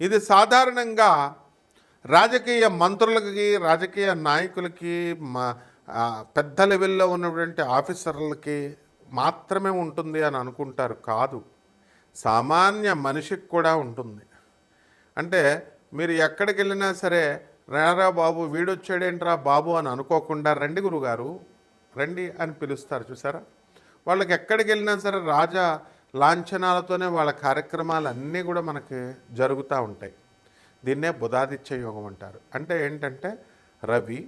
ఇది సాధారణంగా రాజకీయ మంత్రులకి రాజకీయ నాయకులకి మా పెద్ద లెవెల్లో ఉన్నటువంటి ఆఫీసర్లకి మాత్రమే ఉంటుంది అని అనుకుంటారు. కాదు. సామాన్య మనిషికి కూడా ఉంటుంది. అంటే మీరు ఎక్కడికి వెళ్ళినా సరే రారా బాబు వీడొచ్చాడేంట్రా బాబు అని అనుకోకుండా రండి గురుగారు రండి అని పిలుస్తారు చూసారా? వాళ్ళకి ఎక్కడికి వెళ్ళినా సరే రాజా లాంఛనాలతోనే వాళ్ళ కార్యక్రమాలు అన్నీ కూడా మనకి జరుగుతూ ఉంటాయి. దీన్నే బుధాదిత్య యోగం అంటారు. అంటే ఏంటంటే రవి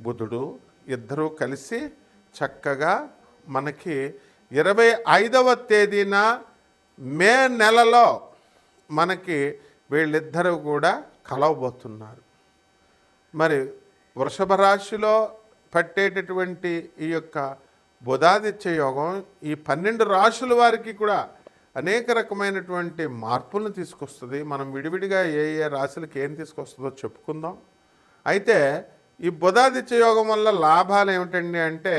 బుధుడు ఇద్దరూ కలిసి చక్కగా మనకి ఇరవై ఐదవ తేదీన మే నెలలో మనకి వీళ్ళిద్దరూ కూడా కలవబోతున్నారు. మరి వృషభ రాశిలో పట్టేటటువంటి ఈ యొక్క బుధాదిత్య యోగం ఈ పన్నెండు రాశుల వారికి కూడా అనేక రకమైనటువంటి మార్పులను తీసుకొస్తుంది. మనం విడివిడిగా ఏ ఏ రాశులకి ఏం తీసుకొస్తుందో చెప్పుకుందాం. అయితే ఈ బుధాదిత్య యోగం వల్ల లాభాలు ఏమిటండి అంటే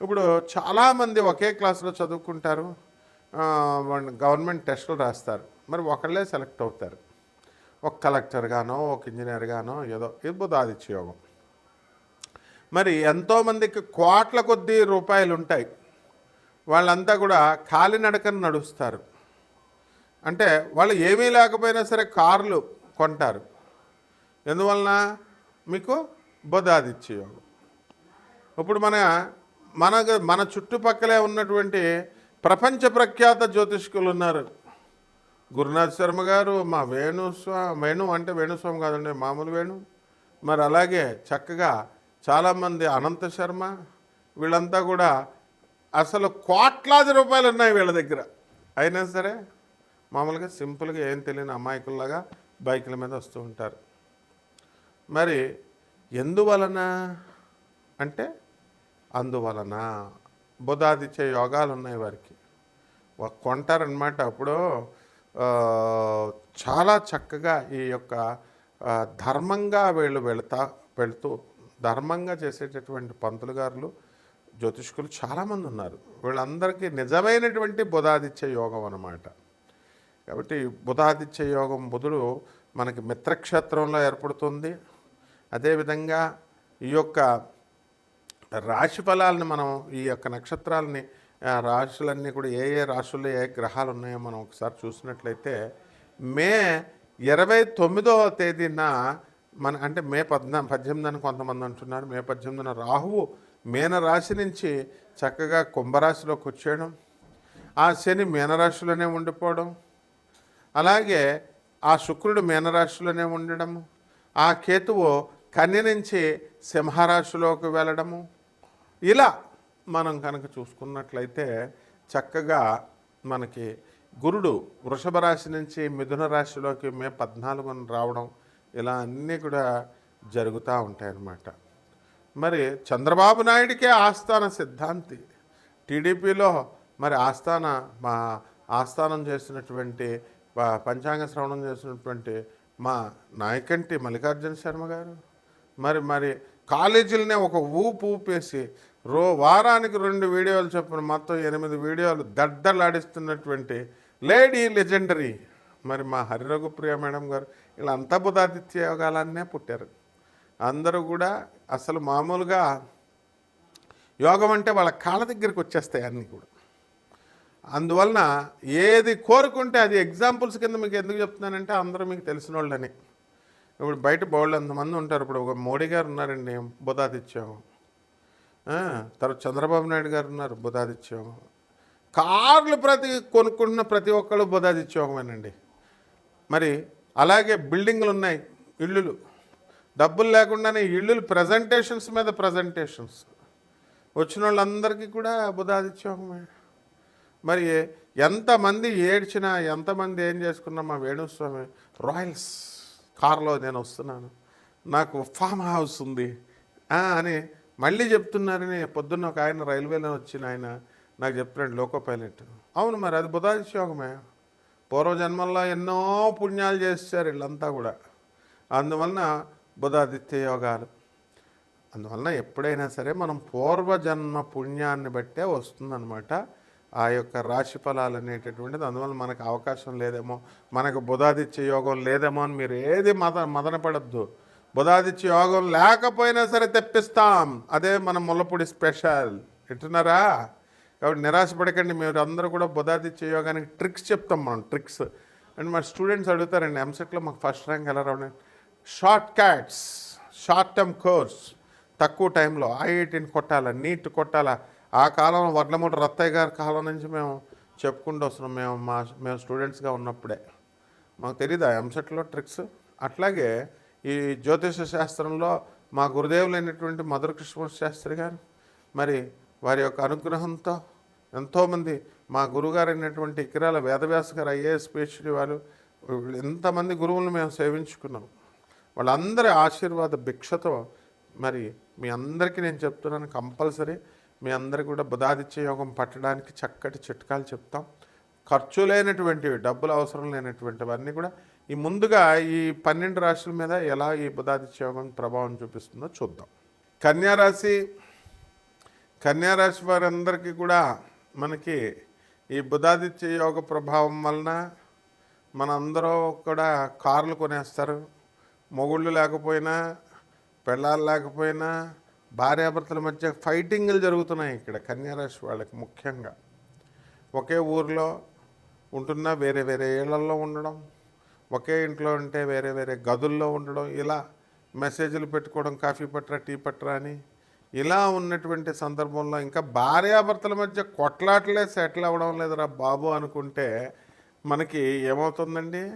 ఇప్పుడు చాలామంది ఒకే క్లాసులో చదువుకుంటారు. గవర్నమెంట్ టెస్టులు రాస్తారు. మరి ఒకళ్ళే సెలెక్ట్ అవుతారు. ఒక కలెక్టర్ గానో ఒక ఇంజనీర్ గానో ఏదో ఇది బుధాదిత్య యోగం. మరి ఎంతోమందికి కోట్ల కొద్దీ రూపాయలు ఉంటాయి. వాళ్ళంతా కూడా కాలినడకన నడుస్తారు. అంటే వాళ్ళు ఏమీ లేకపోయినా సరే కార్లు కొంటారు. ఎందువలన? మీకు బుధాదిత్య యోగం ఇప్పుడు మన మన మన చుట్టుపక్కలే ఉన్నటువంటి ప్రపంచ ప్రఖ్యాత జ్యోతిష్కులు ఉన్నారు. గురునాథ్ శర్మ గారు మా వేణుస్వా వేణు అంటే వేణుస్వామి కాదండి మామూలు వేణు. మరి అలాగే చక్కగా చాలామంది అనంత శర్మ వీళ్ళంతా కూడా అసలు కోట్లాది రూపాయలు ఉన్నాయి వీళ్ళ దగ్గర. అయినా సరే మామూలుగా సింపుల్గా ఏం తెలియని అమాయకుల్లాగా బైకుల మీద వస్తూ ఉంటారు. మరి ఎందువలన అంటే అందువలన బుధాదిచ్చే యోగాలు ఉన్నాయి వారికి. కొంటారనమాట అప్పుడు చాలా చక్కగా ఈ యొక్క ధర్మంగా వీళ్ళు వెళతా వెళుతూ ధర్మంగా చేసేటటువంటి పంతులు గారులు జ్యోతిష్కులు చాలామంది ఉన్నారు. వీళ్ళందరికీ నిజమైనటువంటి బుధాదిత్య యోగం అన్నమాట. కాబట్టి బుధాదిత్య యోగం బుధుడు మనకి మిత్రక్షేత్రంలో ఏర్పడుతుంది. అదేవిధంగా ఈ యొక్క రాశి ఫలాలని మనం ఈ యొక్క నక్షత్రాలని రాశులన్నీ కూడా ఏ ఏ రాశుల్లో ఏ గ్రహాలు ఉన్నాయో మనం ఒకసారి చూసినట్లయితే మే ఇరవై తొమ్మిదవ తేదీన మన అంటే మే పద్నా పద్దెనిమిది అని కొంతమంది అంటున్నారు. మే పద్దెనిమిదిన రాహువు మీన రాశి నుంచి చక్కగా కుంభరాశిలోకి వచ్చేయడం ఆ శని మీనరాశిలోనే ఉండిపోవడం అలాగే ఆ శుక్రుడు మీనరాశిలోనే ఉండడము ఆ కేతువు కన్య నుంచి సింహరాశిలోకి వెళ్ళడము ఇలా మనం కనుక చూసుకున్నట్లయితే చక్కగా మనకి గురుడు వృషభ రాశి నుంచి మిథున రాశిలోకి మే పద్నాలుగున రావడం ఇలా అన్నీ కూడా జరుగుతూ ఉంటాయన్నమాట. మరి చంద్రబాబు నాయుడికే ఆస్థాన సిద్ధాంతి. టీడీపీలో మరి ఆస్థాన మా ఆస్థానం చేసినటువంటి పంచాంగ శ్రవణం చేసినటువంటి మా నాయకంటి మల్లికార్జున శర్మ గారు. మరి మరి కాలేజీలనే ఒక ఊపు ఊపేసి రో వారానికి రెండు వీడియోలు చొప్పున మొత్తం ఎనిమిది వీడియోలు దడ్డలాడిస్తున్నటువంటి లేడీ లెజెండరీ. మరి మా హరిరఘుప్రియ మేడం గారు వీళ్ళంతా బుధాదిత్య యోగాలన్నే పుట్టారు. అందరూ కూడా అసలు మామూలుగా యోగం అంటే వాళ్ళ కాళ్ళ దగ్గరికి వచ్చేస్తాయి అన్నీ కూడా. అందువలన ఏది కోరుకుంటే అది ఎగ్జాంపుల్స్ కింద మీకు ఎందుకు చెప్తున్నానంటే అందరూ మీకు తెలిసిన వాళ్ళని. ఇప్పుడు బయట బోళ్ళు అంతమంది ఉంటారు. ఇప్పుడు ఒక మోడీ గారు ఉన్నారండి బుధాదిత్యం. తర్వాత చంద్రబాబు నాయుడు గారు ఉన్నారు బుధాదిత్యం. కార్లు ప్రతి కొనుక్కుంటున్న ప్రతి ఒక్కళ్ళు బుధాదిత్యోగమేనండి మరి అలాగే బిల్డింగ్లు ఉన్నాయి ఇళ్ళు డబ్బులు లేకుండానే ఇళ్ళు ప్రజెంటేషన్స్ మీద ప్రజెంటేషన్స్ వచ్చిన వాళ్ళందరికీ కూడా బుధాదిత్యోగమే మరి ఎంతమంది ఏడ్చినా ఎంతమంది ఏం చేసుకున్నా మా వేణుస్వామి రాయల్స్ కార్లో నేను వస్తున్నాను. నాకు ఫామ్ హౌస్ ఉంది. అని మళ్ళీ చెప్తున్నారని పొద్దున్న ఒక ఆయన రైల్వేలో వచ్చిన ఆయన నాకు చెప్తున్నాడు లోకో పైలట్. అవును మరి అది బుధాదిత్యోగమే పూర్వజన్మల్లో ఎన్నో పుణ్యాలు చేశారు వీళ్ళంతా కూడా. అందువలన బుధాదిత్య యోగాలు. అందువలన ఎప్పుడైనా సరే మనం పూర్వజన్మ పుణ్యాన్ని బట్టే వస్తుందన్నమాట. ఆ యొక్క రాశి ఫలాలు అనేటటువంటిది. అందువల్ల మనకు అవకాశం లేదేమో మనకు బుధాదిత్య యోగం లేదేమో అని మీరు ఏది మద మదనపడద్దు. బుధాదిత్య యోగం లేకపోయినా సరే తెప్పిస్తాం. అదే మన ముల్లపూడి స్పెషల్. వింటున్నారా? కాబట్టి నిరాశపడకండి మీరు అందరూ కూడా బుధాదిత్య యోగానికి ట్రిక్స్ చెప్తాం మనం ట్రిక్స్. అండ్ మా స్టూడెంట్స్ అడుగుతారండి ఎంసెట్లో మాకు ఫస్ట్ ర్యాంక్ ఎలా రావడం? Shortcuts short term course తక్కువ టైంలో ఐఐటీని కొట్టాలా నీట్ కొట్టాలా? ఆ కాలంలో వడ్లమూట రత్తయ్య గారి కాలం నుంచి మేము చెప్పుకుంటూ వస్తున్నాం మేము మా మేము స్టూడెంట్స్గా ఉన్నప్పుడే. మాకు తెలియదు ఆ ఎంసెట్లో ట్రిక్స్? అట్లాగే ఈ జ్యోతిష శాస్త్రంలో మా గురుదేవులైనటువంటి మధుర కృష్ణ శాస్త్రి గారు మరి వారి యొక్క అనుగ్రహంతో ఎంతోమంది మా గురుగారు అయినటువంటి ఇకిరాల వేదవ్యాస గారు ఐఏఎస్ పిహెచ్డి వారు ఎంతమంది గురువులను మేము సేవించుకున్నాం. వాళ్ళందరి ఆశీర్వాద భిక్షతో మరి మీ అందరికీ నేను చెప్తున్నాను కంపల్సరీ మీ అందరికీ కూడా బుధాదిత్య యోగం పట్టడానికి చక్కటి చిట్కాలు చెప్తాం. ఖర్చు లేనటువంటివి డబ్బులు అవసరం లేనటువంటివన్నీ కూడా ఈ ముందుగా ఈ పన్నెండు రాశుల మీద ఎలా ఈ బుధాదిత్య యోగం ప్రభావం చూపిస్తుందో చూద్దాం. కన్యారాశి కన్యారాశి కన్యా రాశి వారందరికీ కూడా మనకి ఈ బుధాదిత్య యోగ ప్రభావం వలన మనందరూ కూడా కార్లు కొనేస్తారు. మొగుళ్ళు లేకపోయినా పెళ్ళాలు లేకపోయినా భార్యాభర్తల మధ్య ఫైటింగ్లు జరుగుతున్నాయి ఇక్కడ కన్యారాశి వాళ్ళకి ముఖ్యంగా. ఒకే ఊర్లో ఉంటున్నా వేరే వేరే ఇళ్ళల్లో ఉండడం ఒకే ఇంట్లో ఉంటే వేరే వేరే గదుల్లో ఉండడం ఇలా మెసేజ్లు పెట్టుకోవడం కాఫీ పట్టరా టీ పట్టరా అని ఇలా ఉన్నటువంటి సందర్భంలో ఇంకా భార్యాభర్తల మధ్య కొట్లాటలే సెటిల్ అవ్వడం లేదురా బాబు అనుకుంటే మనకి ఏమవుతుందండి?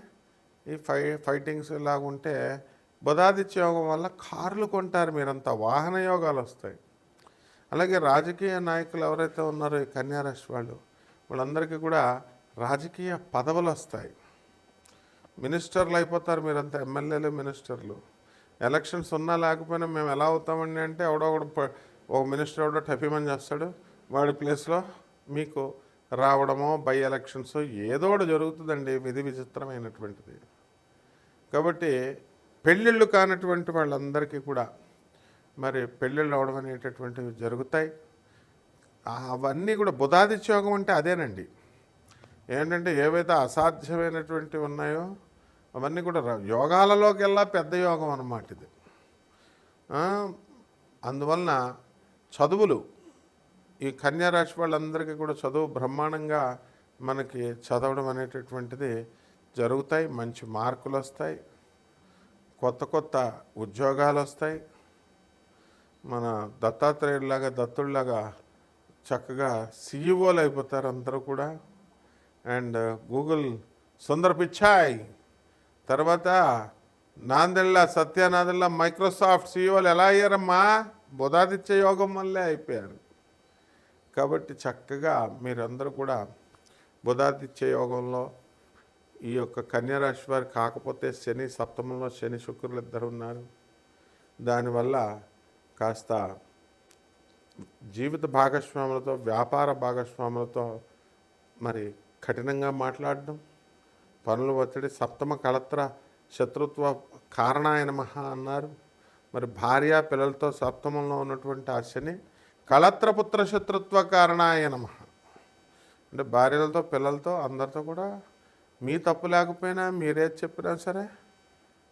ఈ ఫై ఫైటింగ్స్ ఇలా ఉంటే బుధాదిత్య యోగం వల్ల కార్లు కొంటారు మీరంతా వాహన యోగాలు వస్తాయి. అలాగే రాజకీయ నాయకులు ఎవరైతే ఉన్నారో ఈ కన్యారాశి వాళ్ళు వాళ్ళందరికీ కూడా రాజకీయ పదవులు వస్తాయి. మినిస్టర్లు అయిపోతారు మీరంతా ఎమ్మెల్యేలు మినిస్టర్లు. ఎలక్షన్స్ ఉన్నా లేకపోయినా మేము ఎలా అవుతామండి అంటే ఎవడో ఒకడు ఒక మినిస్టర్ ఎవడో టఫీమని చేస్తాడు. వాడి ప్లేస్లో మీకు రావడమో బై ఎలక్షన్స్ ఏదో ఒకటి జరుగుతుందండి. విధి విచిత్రమైనటువంటిది. కాబట్టి పెళ్ళిళ్ళు కానటువంటి వాళ్ళందరికీ కూడా మరి పెళ్ళిళ్ళు అవడం అనేటటువంటివి జరుగుతాయి. అవన్నీ కూడా బుధాదిత్యోగం అంటే అదేనండి. ఏంటంటే ఏవైతే అసాధ్యమైనటువంటివి ఉన్నాయో అవన్నీ కూడా యోగాలలోకెల్లా పెద్ద యోగం అన్నమాట ఇది. అందువలన చదువులు ఈ కన్యా రాశి వాళ్ళందరికీ కూడా చదువు బ్రహ్మాండంగా మనకి చదవడం అనేటటువంటిది జరుగుతాయి మంచి మార్కులు వస్తాయి కొత్త కొత్త ఉద్యోగాలు వస్తాయి. మన దత్తాత్రేయుడిలాగా దత్తుల్లాగా చక్కగా సీఈఓలు అయిపోతారు అందరూ కూడా. And Google Sundar Pichai! తర్వాత నాందెళ్ళ సత్యానాథెళ్ళ మైక్రోసాఫ్ట్ సీఈఓలు ఎలా అయ్యారమ్మా? బుధాదిత్య యోగం వల్లే అయిపోయారు. కాబట్టి చక్కగా మీరందరూ కూడా బుధాదిత్య యోగంలో ఈ యొక్క కన్యరాశి వారు కాకపోతే శని సప్తమంలో శని శుక్రులు ఇద్దరు ఉన్నారు. దానివల్ల కాస్త జీవిత భాగస్వాములతో వ్యాపార భాగస్వాములతో మరి కఠినంగా మాట్లాడడం పనులు ఒత్తిడి సప్తమ కళత్ర శత్రుత్వ కారణాయన మహా అన్నారు. మరి భార్య పిల్లలతో సప్తమంలో ఉన్నటువంటి ఆ శని కళత్రపుత్ర శత్రుత్వ కారణాయ నమః అంటే భార్యలతో పిల్లలతో అందరితో కూడా మీ తప్పు లేకపోయినా మీరేది చెప్పినా సరే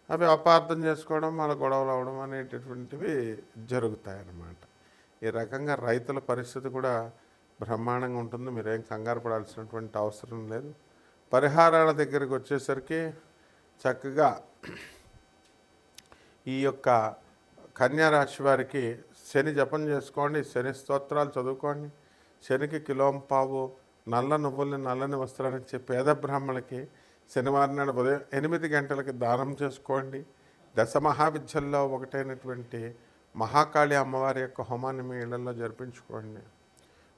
అవి అపార్థం చేసుకోవడం వాళ్ళ గొడవలు అవడం అనేటటువంటివి జరుగుతాయి అన్నమాట ఈ రకంగా రైతుల పరిస్థితి కూడా బ్రహ్మాండంగా ఉంటుంది. మీరేం కంగారు పడాల్సినటువంటి అవసరం లేదు. పరిహారాల దగ్గరికి వచ్చేసరికి చక్కగా ఈ యొక్క కన్యారాశి వారికి శని జపం చేసుకోండి శని స్తోత్రాలు చదువుకోండి శనికి కిలోం పావు నల్ల నువ్వుల్ని నల్లని వస్త్రాలు ఇచ్చే పేద బ్రాహ్మణులకి శనివారం నాడు ఉదయం ఎనిమిది గంటలకి దానం చేసుకోండి. దశ మహావిద్యల్లో ఒకటైనటువంటి మహాకాళి అమ్మవారి యొక్క హోమాన్ని మీ ఇళ్ళలో జరిపించుకోండి.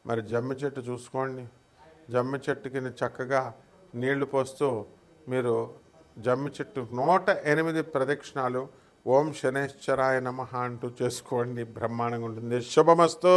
మరి జమ్మి చెట్టు చూసుకోండి. జమ్మి చెట్టుకి చక్కగా నీళ్ళు పోస్తూ మీరు జమ్మి చెట్టు నూట ఎనిమిది ప్రదక్షిణాలు ఓం శనేశ్వరాయ నమ అంటూ చేసుకోండి. బ్రహ్మాండంగా ఉంటుంది. శుభమస్తు.